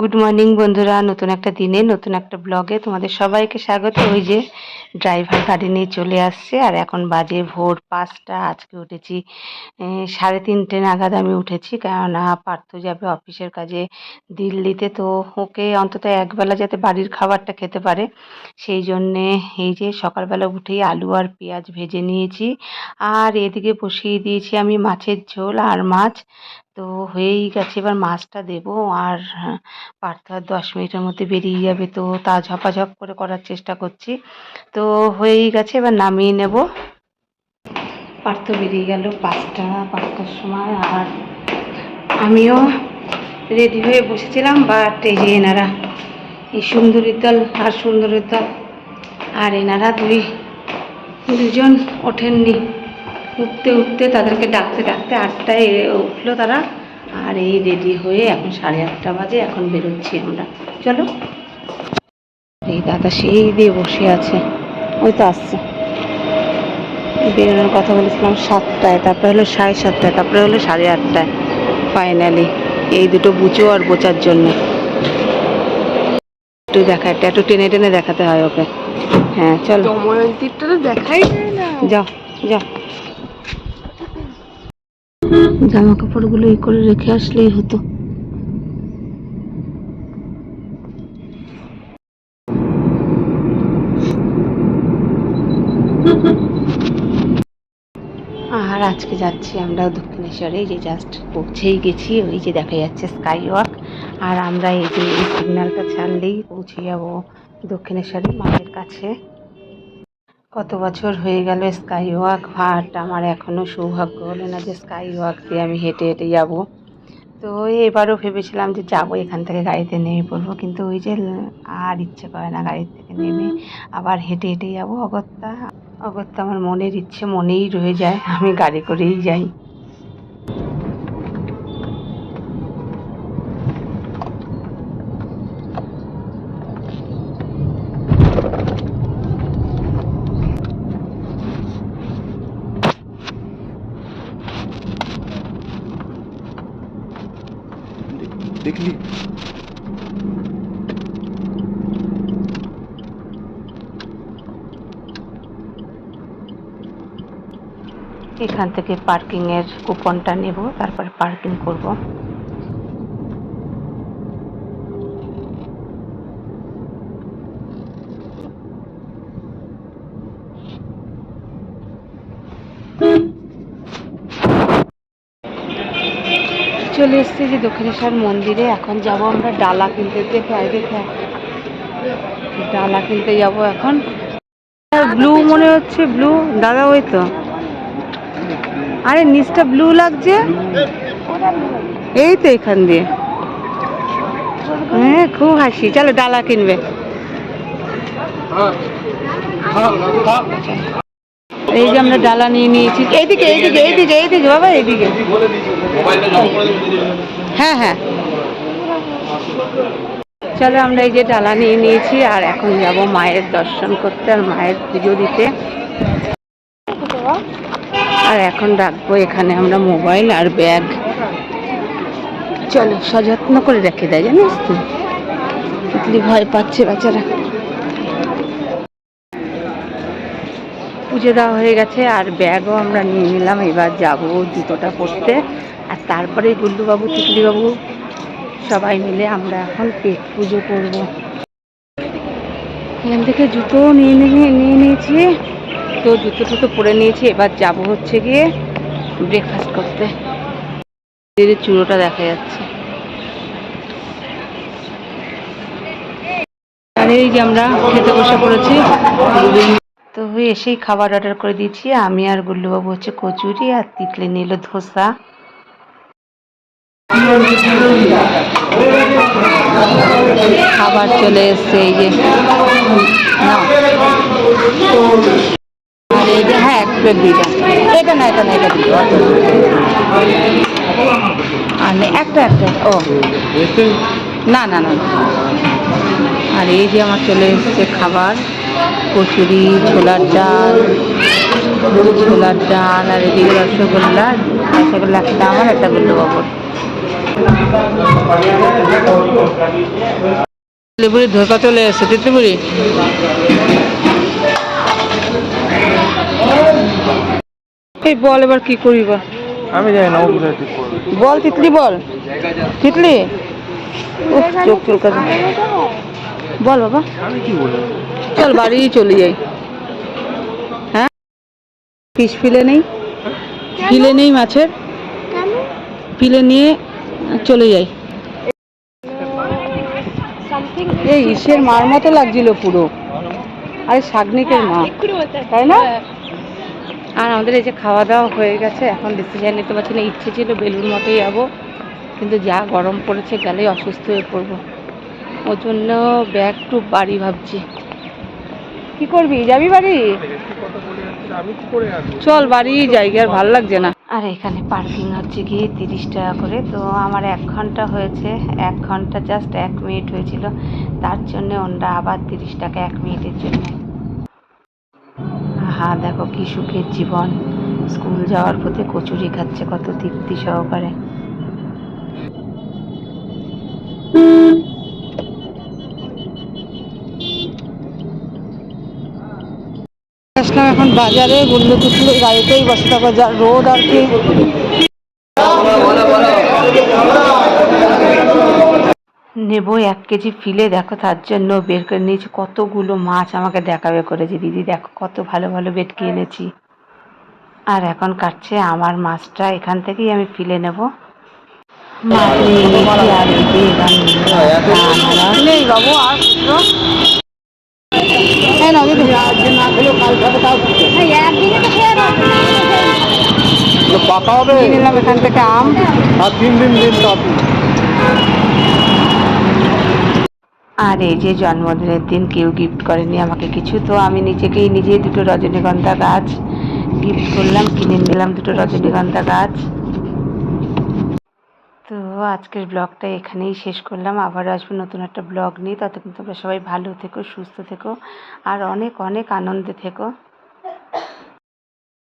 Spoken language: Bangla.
গুড মর্নিং বন্ধুরা। নতুন একটা দিনে, নতুন একটা ব্লগে তোমাদের সবাইকে স্বাগত। ওই যে ড্রাইভার গাড়ি নিয়ে চলে আসছে, আর এখন বাজে ভোর পাঁচটা। আজকে উঠেছি সাড়ে তিনটে নাগাদ আমি উঠেছি কেননা পার্থ যাবে অফিসের কাজে দিল্লিতে। তো ওকে অন্তত একবেলা যাতে বাড়ির খাবারটা খেতে পারে, সেই জন্যে এই যে সকালবেলা উঠেই আলু আর পেঁয়াজ ভেজে নিয়েছি। আর এদিকে বসিয়ে দিয়েছি আমি মাছের ঝোল আর মাছ। তো হয়েই গেছে এবার মাছটা দেবো আর হ্যাঁ, পার্থ আর দশ মিনিটের মধ্যে বেরিয়ে যাবে। তো তা ঝপাঝপ করে করার চেষ্টা করছি। তো হয়েই গেছে এবার নামিয়ে নেব। পার্থ বেরিয়ে গেল পাঁচটা পাঁচটার সময় আর আমিও রেডি হয়ে বসেছিলাম বাট এই যে এনারা এই সুন্দরীর দল আর সুন্দরীর দল আর এনারা দুই দুজন ওঠেননি। উঠতে উঠতে তাদেরকে ডাকতে ডাকতে আটটায় উঠল তারা। আর এই রেডি হয়ে এখন সাড়ে আটটা বাজে এখন বেরোচ্ছি আমরা। চলো। এই দাদা সেই দিয়ে বসে আছে। ওই তো আসছে। বেরোনোর কথা বলেছিলাম সাতটায় তারপরে হলো সাড়ে সাতটায় তারপরে হলো সাড়ে আটটায় ফাইনালি এই দুটো বুচো আর বোচার জন্য। একটু দেখা একটা একটু টেনে টেনে দেখাতে হয় ওকে। হ্যাঁ চলো। মন্দিরটা তো দেখাই যায় না। যাও যাও। জামা কাপড়গুলো ই করে রেখে আসলেই হতো। আর আজকে যাচ্ছি আমরা দক্ষিণেশ্বরে যে জাস্ট পৌঁছেই গেছি, ওই যে দেখা যাচ্ছে স্কাই ওয়াক আর আমরা এই যে এই সিগন্যালটা ছাড়লেই পৌঁছে যাব দক্ষিণেশ্বরে মায়ের কাছে। কত বছর হয়ে গেল স্কাই ওয়াক ভাট, আমার এখনও সৌভাগ্য হলো না যে স্কাই ওয়াক দিয়ে আমি হেঁটে হেঁটে যাব। তো এবারও ভেবেছিলাম যে যাব, এখান থেকে গাড়িতে নেমে পড়ব, কিন্তু ওই যে আর ইচ্ছে করে না গাড়ি থেকে নেমে আবার হেঁটে হেঁটে যাব অগত্যা। অগত্যা আমার মনের ইচ্ছে মনেই রয়ে যায়, আমি গাড়ি করেই যাই। দেখলি এখান থেকে পার্কিংয়ের কুপনটা নেব তারপরে পার্কিং করব। চলে এসেছি যে দক্ষিণেশ্বর মন্দিরে। এখন যাব আমরা ডালা কিনতে। দেখো ডালা কিনতে যাব এখন। ব্লু মনে হচ্ছে, ব্লু। দাদা, ওই তো। আরে, নিচটা ব্লু লাগছে? এই তো এখান দিয়ে। হ্যাঁ খুব হাসি। চলো, ডালা কিনবে। এই যে আমরা ডালা নিয়ে নিয়েছি। এইদিকে এইদিকে এইদিকে এইদিকে, বাবা, এইদিকে। হ্যাঁ হ্যাঁ। চলো আমরা এই যে ডালা নিয়ে নিয়েছি, আর এখন যাব মায়ের দর্শন করতে আর মায়ের পুজো দিতে। আর এখন রাখব এখানে আমরা মোবাইল আর ব্যাগ। চলো সযত্ন করে রেখে দেয়, জানিস তো তিতলি ভয় পাচ্ছে বেচারা। পুজো দেওয়া হয়ে গেছে আর ব্যাগও আমরা নিয়ে নিলাম, এবার যাব জুতোটা পরতে। আর তারপরে গুল্লুবাবু তিতলিবাবু সবাই মিলে আমরা এখন পেট পুজো করব। এখান থেকে জুতো নিয়ে নিয়ে নিয়ে নিয়েছি। তো জুতো টুতো পরে নিয়েছি, এবার যাব হচ্ছে গিয়ে ব্রেকফাস্ট করতে। চুড়োটা দেখা যাচ্ছে। আর এই যে আমরা খেতে বসে পড়েছি। তো এসেই খাবার অর্ডার করে দিয়েছি। আমি আর গুল্লুবাবু হচ্ছে কচুরি আর তিতলি নিল ধোসা। খাবার চলে এসছে, এই যে আর এই যে হ্যাঁ এক প্লেট এটা না, এটা আর একটা ও। না না না। আর এই যে আমার চলে এসছে খাবার। কচুরি ছোলার ডাল ছোলার ডাল আর এদিকে রসগোল্লা রসগোল্লা একটা আমার একটা গুল্লো বাবুর ধোকা চলে এসছে তিতলিপুরি এই বল এবার কি করি বা আমি জানি না বল তিতলি বল। তিতলি? চোখ চুলকাছে বল বাবা। আমি কি বলব? চল বাড়ি চলে যাই। হ্যাঁ? ফিস ফিলে নেই? ফিলে নেই মাছের? ফিলে নিয়ে চলে যাই। এই ইসের মার মতো লাগছিল পুরো। আরে শাগনিকের মা। তাই না? আর আমাদের এই যে খাওয়া দাওয়া হয়ে গেছে এখন ডিসিশন নিতে পারছি না ইচ্ছে ছিল বেলুর মতোই যাব কিন্তু যা গরম পড়েছে গেলেই অসুস্থ হয়ে পড়ব। ওর জন্য ব্যাগ টু বাড়ি ভাবছি। কি করবি? যাবি বাড়ি? চল বাড়ি যাই আর ভালো লাগছে না। আর এখানে পার্কিং হচ্ছে কি তিরিশ টাকা করে। তো আমার এক ঘণ্টা হয়েছে এক ঘণ্টা জাস্ট এক মিনিট হয়েছিল। তার জন্য ওনরা আবার তিরিশ টাকা এক মিনিটের জন্য। হ্যাঁ দেখো কি সুখের জীবন। স্কুল যাওয়ার পথে কচুরি খাচ্ছে কত তৃপ্তি সহকারে। এখন বাজারে বলল টুকলো গাড়িতেই বসে থাকো যা রোদ আর কি। নেব এক কেজি ফিলে দেখো তার জন্য বের করে নিয়েছি। কতগুলো মাছ আমাকে দেখাবে করেছে। দিদি দেখো কত ভালো ভালো বেটকি এনেছি। আর এখন কাটছে আমার মাছটা এখান থেকেই আমি ফিলে নেব। মাছ নিয়ে নিয়েছি আর এই যে এবার বাবু আর হ্যাঁ নগদ পাকা হবে নিলাম এখান থেকে আম আর তিন দিন দিন আর এই যে জন্মদিনের দিন কেউ গিফট করেনি আমাকে কিছু, তো আমি নিজেকেই নিজেই দুটো রজনীগন্ধা গাছ গিফট করলাম, কিনে নিলাম দুটো রজনীগন্ধা গাছ। তো আজকের ব্লগটা এখানেই শেষ করলাম। আবার আসব নতুন একটা ব্লগ নিয়ে। ততক্ষণ তোমরা সবাই ভালো থেকো, সুস্থ থেকো, আর অনেক অনেক আনন্দে থেকো।